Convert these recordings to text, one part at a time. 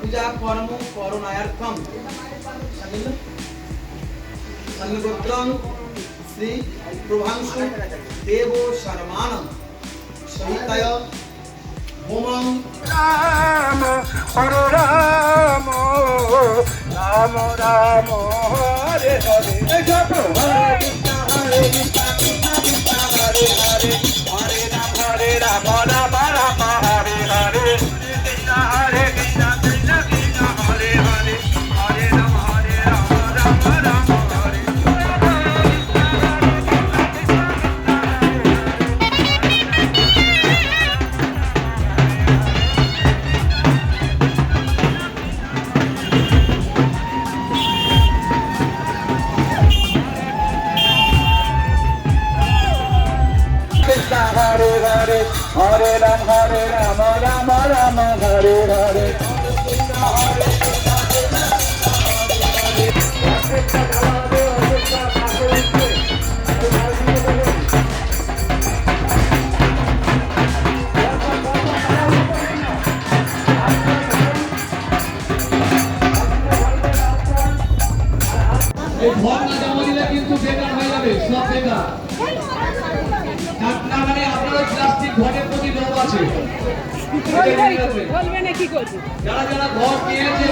পূজা কর্ম করণায়ার্থম সন্নিগোত্রং শ্রী প্রভাংশু দেব শর্মান সহিতায় হোমং রাম হরে রাম রাম রাম হরে হরে হরে কৃষ্ণ হরে কৃষ্ণ হরে হরে রাম হরে রাম রাম রাম হরে হরে। এই ঘর না জমা দিলে কিন্তু বেকার হয়ে যাবে সব বেকার। না মানে আপনারা প্লাস্টিক ঘরের প্রতি লোভ আছে। বলবে না কি করবে? যারা যারা ঘর কিনেছে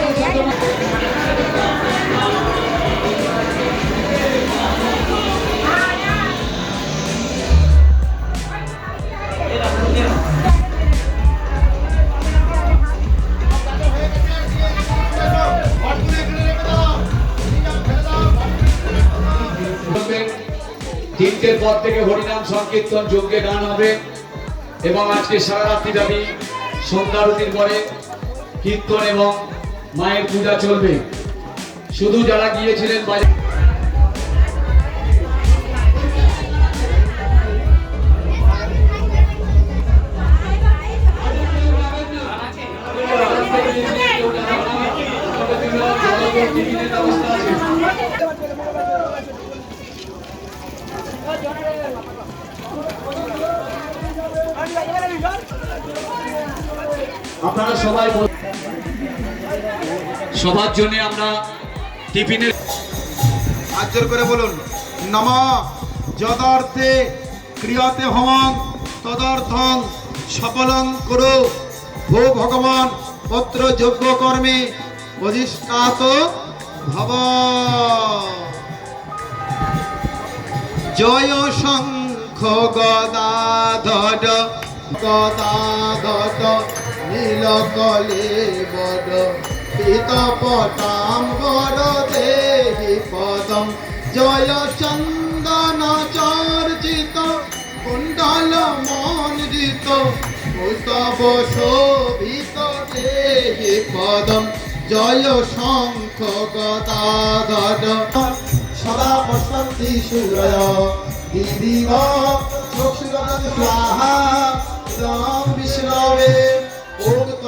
পর থেকে হরিনাম সংকীর্তন যজ্ঞে গান হবে। এবং আজকে সারা রাত্রি ব্যাপী সন্ধ্যারতির পরে কীর্তন এবং মায়ের পূজা চলবে। শুধু যারা গিয়েছিলেন বাজার আপনারা সবাই সবার জন্য আমরা টিফিনের আজ্জর করে বলুন, নম। যদর্থে ক্রিয়তে হমং, তদর্থং সফলং করো। ভো ভগবান, পত্র যোগ্য কর্মে অধিষ্ঠাত ভব। জয় শঙ্খ গদাধর গদাধর। নীলকলে বড় পিত পটাম্বর দেহি পদম। জয় চন্দন চর্চিত, কুণ্ডল মন্ডিত উৎসব শোভিত দেহি পদম। জয় শঙ্খ গদাধর। সদা পশ্যন্তি সূর্য, দিদিব চক্ষুগত স্বাহা বিষ্ণবে।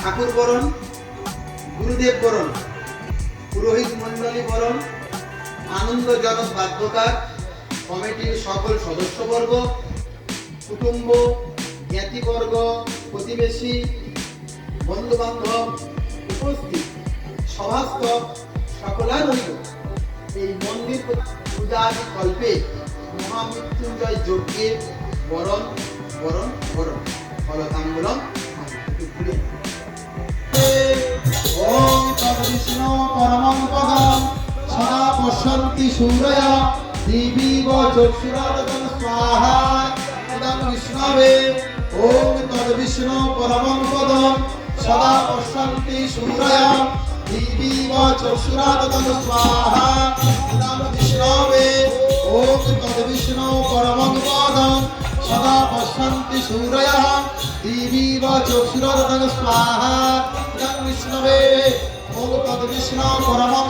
ঠাকুর বরণ, গুরুদেব বরণ, পুরোহিত মণ্ডলী বরণ, আনন্দজনক বাদ্যকার কমিটির সকল সদস্যবর্গ, কুটুম্ব, জ্ঞাতিবর্গ, প্রতিবেশী বন্ধু বান্ধব উপস্থিত সভাস্থ সকলার হইল এই মন্দির পূজা কল্পে মহামৃত্যুঞ্জয় যজ্ঞের বরণ বরণ বরণ ফলতাঙ্গুলম ভুলে। ওম তদ্বিষ্ণু পরমং পদম, সদা পশ্যন্তি সূরয় দিবিব চক্ষুরাদন স্বাহা ইদং বিষ্ণবে। ওম তদ্বিষ্ণু পরমং পদম, সদা পশ্যন্তি সূরয় দিবিব চক্ষুরাদন স্বাহা ইদং বিষ্ণবে। ওম তদ্বিষ্ণু পরমং পদম সদা পশ্যন্তি সূরয়। দিবিব চক্ষুরদন স্বাহা বিষ্ণবে। ওম তদ্বিষ্ণু পরমং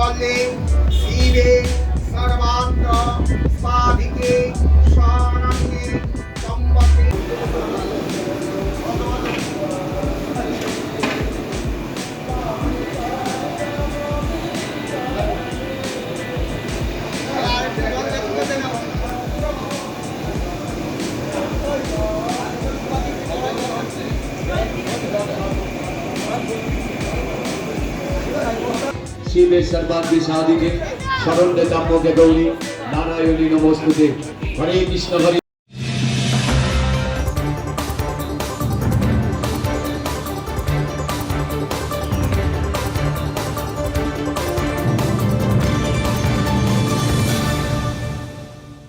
মঙ্গলে শিবে সর্বান্ত্র সাধিকে স্বরঙ্গে সম্বতে सरबार की शादी के शरण दत्ताम्बो के गौरी नारायणी नमोस्तुते। हरे कृष्ण हरे